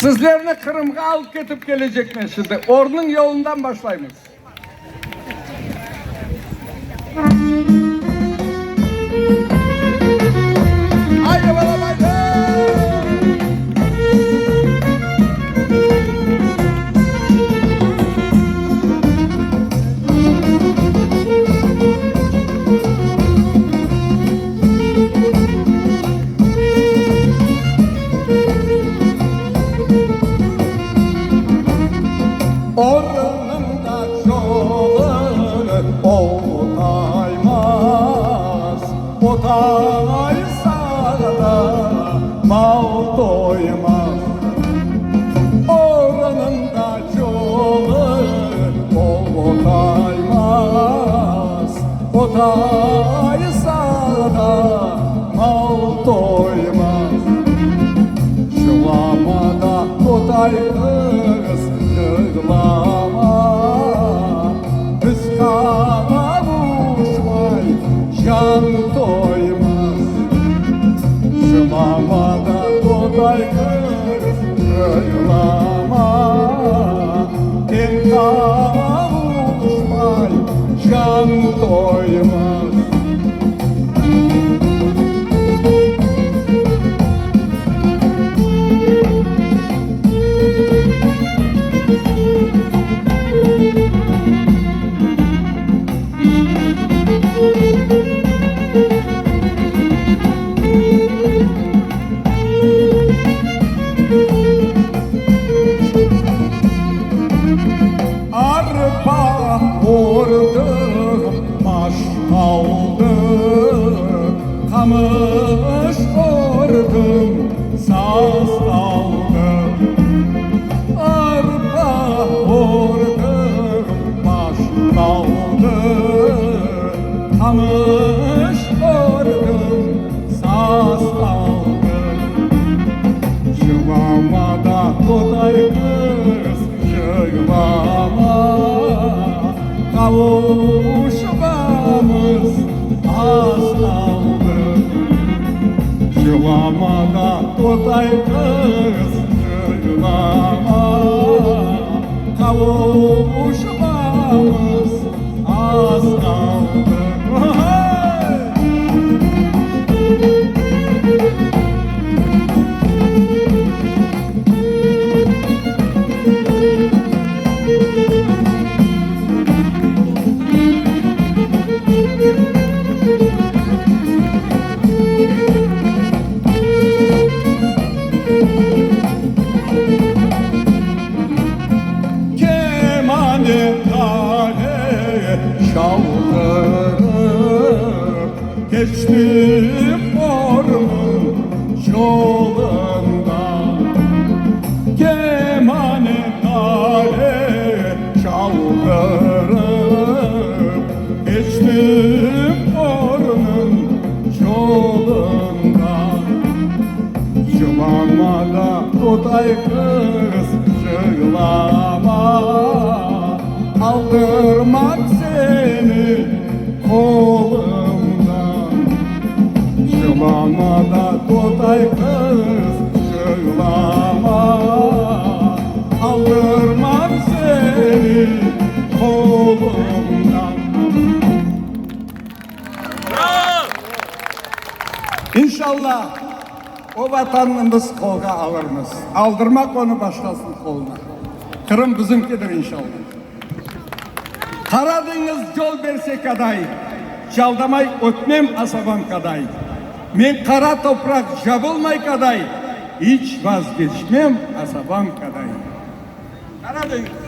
Sizlerini Kırım'a alıp ketip gelecekler şimdi. Ornun yolundan başlayınız. Haydi haydi. Ornında çolunu otaymaz Otaysa da mal doymaz. Ornında çolunu otaymaz Otaysa da mal doymaz. Şılamada otay kız yığlama Kız kavuşmay can doymaz. Şılamada otay kız yığlama Kız kavuşmay can doymaz Kamış vurdum, saz aldı Arpa vurdum, maş aldı Kamış vurdum, saz aldı. Şılamada koday kız Şıklama Kavuşmamız Koday kız Şıklama Kavuşmamız şalvarım Geçtim orman yolunda. Kemane kale şalvarım Geçtim orman yolunda. Yılanmada tutay kız Yığlama Aldırmak seni kolumdan Yılanmada tutay kız Yığlama Aldırmak seni kolumdan İnşallah o vatanımız kolga alırmız. Aldırmak onu başkasının koluna. Kırım bizimkidir inşallah. Тарадыңыз жол берсе қадай, жалдамай өтмем асабам қадай. Мен қара топырақ жабылмай қадай, hiç vazgeçmem asabam қадай. Тарадыңыз.